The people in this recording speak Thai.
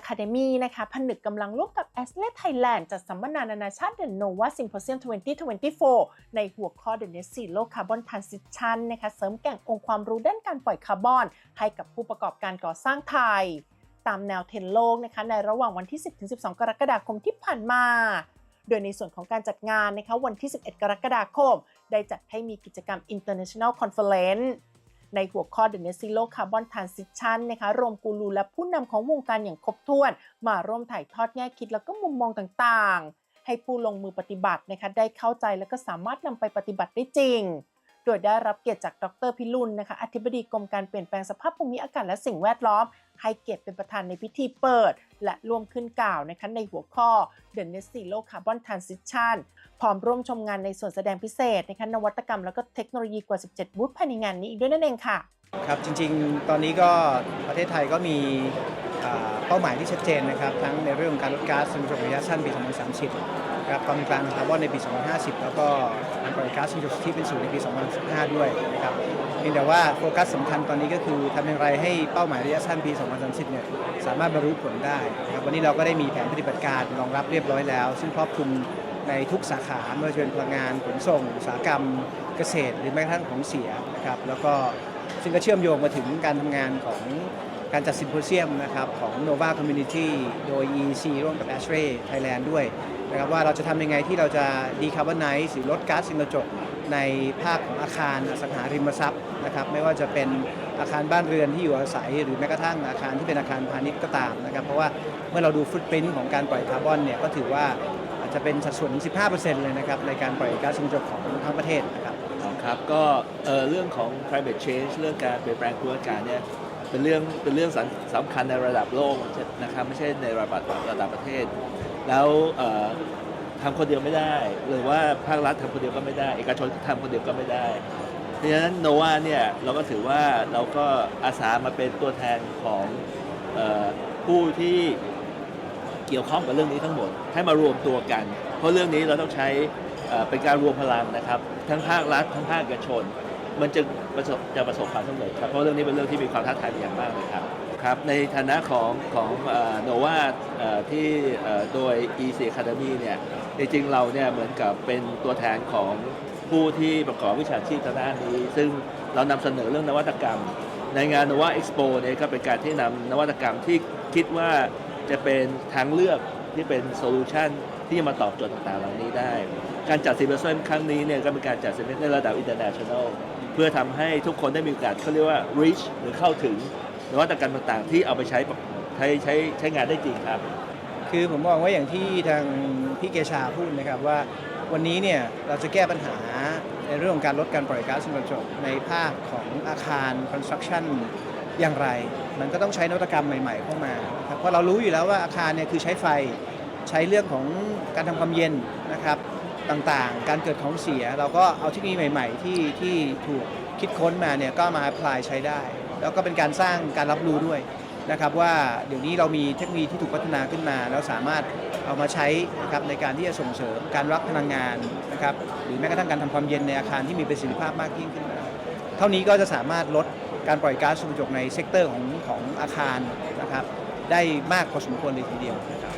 Academy นะคะผนึกกำลังร่วมกับ a s l e t Thailand จัดสัมมนานานาชาติ The Nova Symposium 2024 ในหัวข้อ The Net Zero Carbon Transition นะคะเสริมแก่งองค์ความรู้ด้านการปล่อยคาร์บอน ให้กับผู้ประกอบการก่อสร้างไทย ตามแนวเทรนโลกนะคะในระหว่างวันที่ 10-12 กรกฎาคมที่ผ่านมา โดยในส่วนของการจัดงานนะคะวันที่ 11 กรกฎาคม ได้จัดให้มีกิจกรรม International Conference ในหัวข้อ The Net Zero Carbon Transition นะคะรวมกูรูและผู้นำของวงการอย่างครบถ้วน มาร่วมถ่ายทอดแง่คิดแล้วก็มุมมองต่างๆ ให้ผู้ลงมือปฏิบัตินะคะได้เข้าใจและก็สามารถนำไปปฏิบัติได้จริง โดยได้รับเกียรติจากดรพิรุณนะคะอธิบดีกรมการเปลี่ยนแปลงสภาพภูมิอากาศและสิ่งแวดล้อม ให้เกียรติเป็นประธานในพิธีเปิด และร่วมขึ้นกล่าวนะคะในหัวข้อ The Net Zero Carbon Transition พร้อมร่วมชมงานในส่วนแสดงพิเศษนะคะนวัตกรรมแล้วก็เทคโนโลยีกว่า 17 บูธภายในงานนี้อีกด้วยนั่นเองค่ะ ครับ จริงๆ ตอนนี้ก็ประเทศไทยก็มี เป้าหมายที่ชัดเจนนะครับ ทั้งในเรื่องของการลดก๊าซเรือนกระจกระยะสั้นปี 2030ครับความเป็นกลางคาร์บอนในปี 2050 แล้วก็การปล่อยก๊าซเรือนกระจกที่เป็นศูนย์ในปี 2015 ด้วยนะครับเพียงแต่ว่าโฟกัสสำคัญตอนนี้ก็คือทำอย่างไรให้เป้าหมายระยะสั้นปี 2030 เนี่ยสามารถบรรลุผลได้นะครับวันนี้เราก็ได้มีแผนปฏิบัติการรองรับเรียบร้อยแล้ว ซึ่งครอบคลุมในทุกสาขาไม่ว่าจะเป็นพลังงานขนส่งอุตสาหกรรมเกษตร หรือแม้กระทั่งของเสียนะครับแล้วก็ซึ่งก็เชื่อมโยงมาถึงการทำงานของ การจัดซิมโพเซียมนะครับของ Nova Community โดย EC ร่วมกับ a s h r a y Thailand ด้วยนะครับว่าเราจะทำยังไงที่เราจะดีคาร์บอนไนซ์หรือลดก๊าซเรือนกระจกในภาคของอาคารอสังหาริมทรัพย์นะครับไม่ว่าจะเป็นอาคารบ้านเรือนที่อยู่อาศัย หรือแม้กระทั่งอาคารที่เป็นอาคารพาณิชย์ก็ตามนะครับเพราะว่าเมื่อเราดูฟุตปรินต์ของการปล่อยคาร์บอนเนี่ยก็ถือว่าอาจจะเป็นสัดส่วนถึง15%เลยนะครับในการปล่อยก๊าซเรือนกระจกของทั้งประเทศนะครับครับก็เอ่อเรื่องของ climate change เรื่องการเปลี่ยนแปลงภูมิอากาศเนี่ย เป็นเรื่องเป็นเรื่องสำคัญในระดับโลกนะครับไม่ใช่ในระดับระดับประเทศ แล้วทำคนเดียวไม่ได้ หรือว่าภาครัฐทำคนเดียวก็ไม่ได้ เอกชนทำคนเดียวก็ไม่ได้เพราะฉะนั้นโนวาเนี่ยเราก็ถือว่าเราก็อาสามาเป็นตัวแทนของอผู้ที่เกี่ยวข้องกับเรื่องนี้ทั้งหมด ให้มารวมตัวกัน เพราะเรื่องนี้เราต้องใช้เป็นการรวมพลังนะครับ ทั้งภาครัฐทั้งภาคเอกชน มันจะประสบจะประสบความสำเร็จครับเพราะเรื่องนี้เป็นเรื่องที่มีความท้าทายอย่างมากเลยครับครับในฐานะของของโนวาที่เอ่อโดย EC Academy เนี่ยจริงๆเราเนี่ยเหมือนกับเป็นตัวแทนของผู้ที่ประกอบวิชาชีพทางด้านนี้ ซึ่งเรานำเสนอเรื่องนวัตกรรม ในงาน Nova Expo เนี่ยก็เป็นการที่นำนวัตกรรมที่คิดว่าจะเป็นทางเลือกที่เป็นโซลูชันที่จะมาตอบโจทย์ต่างๆเหล่านี้ได้ การจัดซิมเบอร์เซนครั้งนี้เนี่ยก็เป็นการจัดซิมเบอร์ในระดับ international เพื่อทำให้ทุกคนได้มีโอกาสเขาเรียกว่า reach หรือเข้าถึงนวัตกรรมต่างๆ ที่เอาไปใช้ใช้ใช้ใช้งานได้จริงครับ คือผมมองว่าอย่างที่ทางพี่เกชาพูดนะครับว่าวันนี้เนี่ยเราจะแก้ปัญหาในเรื่องของการลดการปล่อยก๊าซเรือนกระจกในภาคของอาคาร construction อย่างไร มันก็ต้องใช้นวัตกรรมใหม่ ๆ เข้ามาครับเพราะเรารู้อยู่แล้วว่าอาคารเนี่ยคือใช้ไฟใช้เรื่องของการทำความเย็นนะครับ ต่างๆ การเกิดของเสีย เราก็เอาเทคโนโลยีใหม่ๆ ที่ที่ถูกคิดค้นมาเนี่ยก็มา apply ใช้ได้ แล้วก็เป็นการสร้างการรับรู้ด้วยนะครับว่าเดี๋ยวนี้เรามีเทคโนโลยีที่ถูกพัฒนาขึ้นมาแล้วสามารถเอามาใช้นะครับในการที่จะส่งเสริมการรับพลังงานนะครับหรือแม้กระทั่งการทำความเย็นในอาคารที่มีประสิทธิภาพมากยิ่งขึ้นมาเท่านี้ก็จะสามารถลดการปล่อยก๊าซเรือนกระจกในเซกเตอร์ของของอาคารนะครับได้มากพอสมควรเลยทีเดียวนะครับ